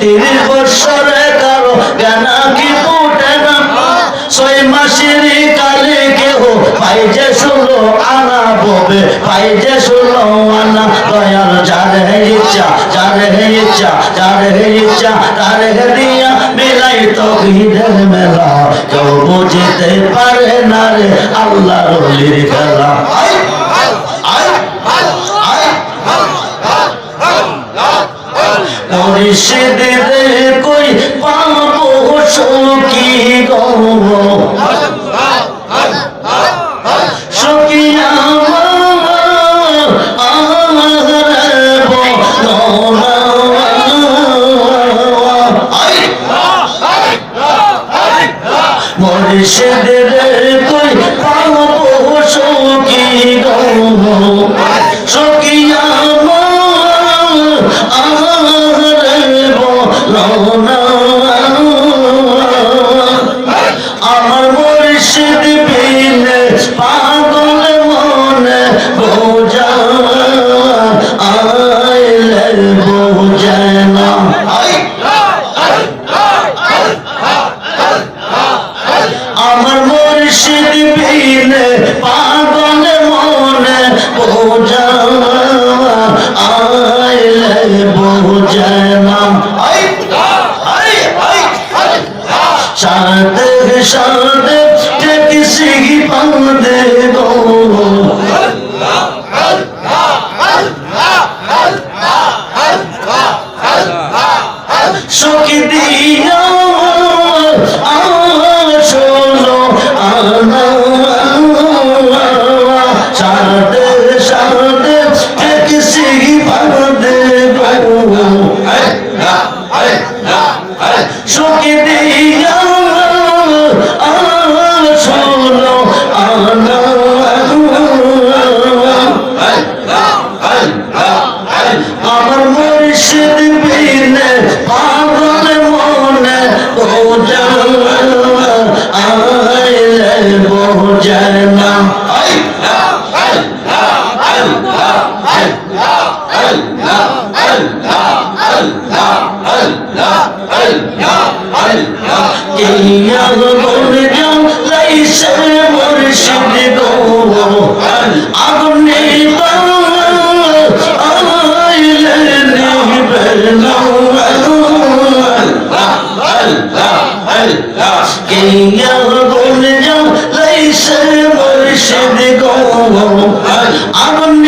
তিরিশ বছরে কারও জ্ঞানা কি ফুটে না। ছয় মাসের কালে কেহ পাই যে ষোলো আনা ববে পাই যে ষোলো আনা। দয়াল, যারে ইচ্ছা যারে ইচ্ছা যারে ইচ্ছা, তারে দিয়া মিলাই তো ঈদের মেলা। কেউ বুঝতে পারে না রে আল্লাহ রলির খেলা। মুর্শিদের কই? পাবো সখী গো? সখী মুর্শিদের কই? পাবো সখী গো? সখী রাশিদ পাগল মনে বোঝা আইলেন বোঝায় না। পাগল মনে বোঝা আইলেন বোঝায় সাদ किसी की पंग दे दो शौक दिया আমার মুর্শিদ বিনে পাগল মনে বোঝা আইলে বোঝে না। কিয়া আপনি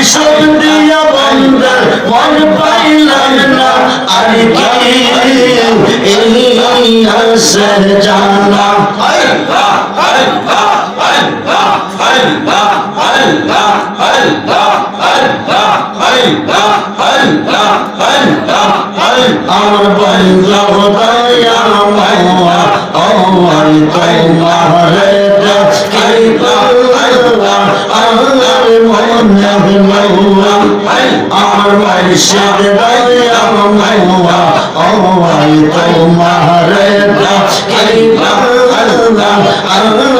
আমি সব দিয়া বন্ধের মন পাইলাম না আর কি এই আসে জানা আমার বন্ধু দয়া মায়া আমার তোমার mai shine baiya mai wa oh ai to mahare da ai Allah Allah